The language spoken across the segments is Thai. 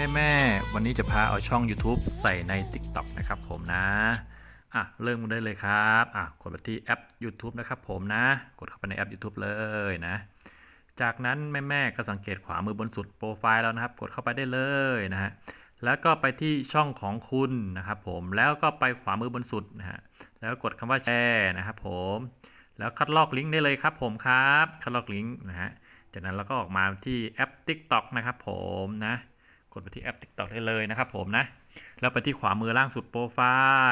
แม่แม่วันนี้จะพาเอาช่อง YouTube ใส่ใน TikTok นะครับผมนะ อะ เริ่มได้เลยครับ อะ กดไปที่แอป YouTube นะครับผมนะ กดเข้าไปในแอป YouTube เลยนะ จากนั้นแม่แม่ก็สังเกตขวามือบนสุดโปรไฟล์แล้วนะครับ กดเข้าไปได้เลยนะฮะ แล้วก็ไปที่ช่องของคุณนะครับผม แล้วก็ไปขวามือบนสุดนะฮะ แล้วกดคำว่าแชร์นะครับผม แล้วคัดลอกลิงก์ได้เลยครับผมครับ คัดลอกลิงก์นะฮะ จากนั้นเราก็ออกมาที่แอป TikTok นะครับผมนะ กดไปที่แอป TikTok ได้เลยนะครับผมนะ แล้วไปที่ขวามือล่างสุดโปรไฟ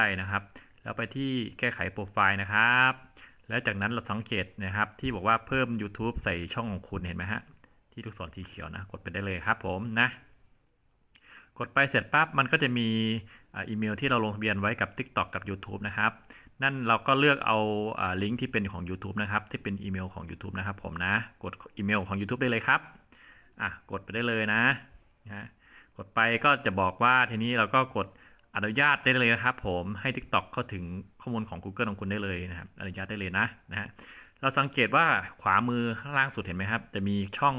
ล์นะครับ แล้วไปที่แก้ไขโปรไฟล์นะครับ แล้วจากนั้นเราสังเกตนะครับที่บอกว่าเพิ่ม YouTube ใส่ช่องของคุณเห็นไหมฮะ ที่ลูกศรสีเขียวนะ กดไปได้เลยครับผมนะกดไปเสร็จปั๊บมันก็จะมีอีเมลที่เราลงทะเบียนไว้กับ TikTok กับ YouTube นะครับ นั่นเราก็เลือกเอาอ่าลิงก์ที่เป็นของ YouTube นะครับ ที่เป็นอีเมลของ YouTube นะครับผมนะ กดอีเมลของ YouTube ได้เลยครับ อะ กดไปได้เลยนะนะ กดไปก็จะบอกว่าทีนี้เราก็กดอนุญาตได้เลยนะครับ ผมให้ TikTok เข้าถึงข้อมูลของ Google ของคุณได้เลยนะครับ อนุญาตได้เลยนะนะฮะเราสังเกตว่าขวามือข้างล่างสุดเห็นไหมครับ จะมีช่อง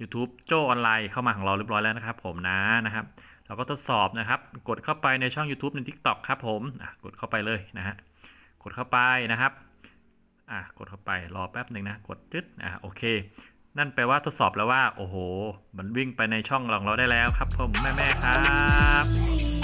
YouTube โจออนไลน์เข้ามาของเราเรียบร้อยแล้วนะครับ ผมนะนะครับ เราก็ทดสอบนะครับ กดเข้าไปในช่อง YouTube ใน TikTok ครับผมกดเข้าไปเลยนะฮะกดเข้าไปนะครับอะกดเข้าไปรอแป๊บหนึ่งนะ กดจึ๊ดอะโอเค นั่นแปลว่าทดสอบแล้วว่า โอ้โห มันวิ่งไปในช่องของเราได้แล้วครับผมแม่ๆครับ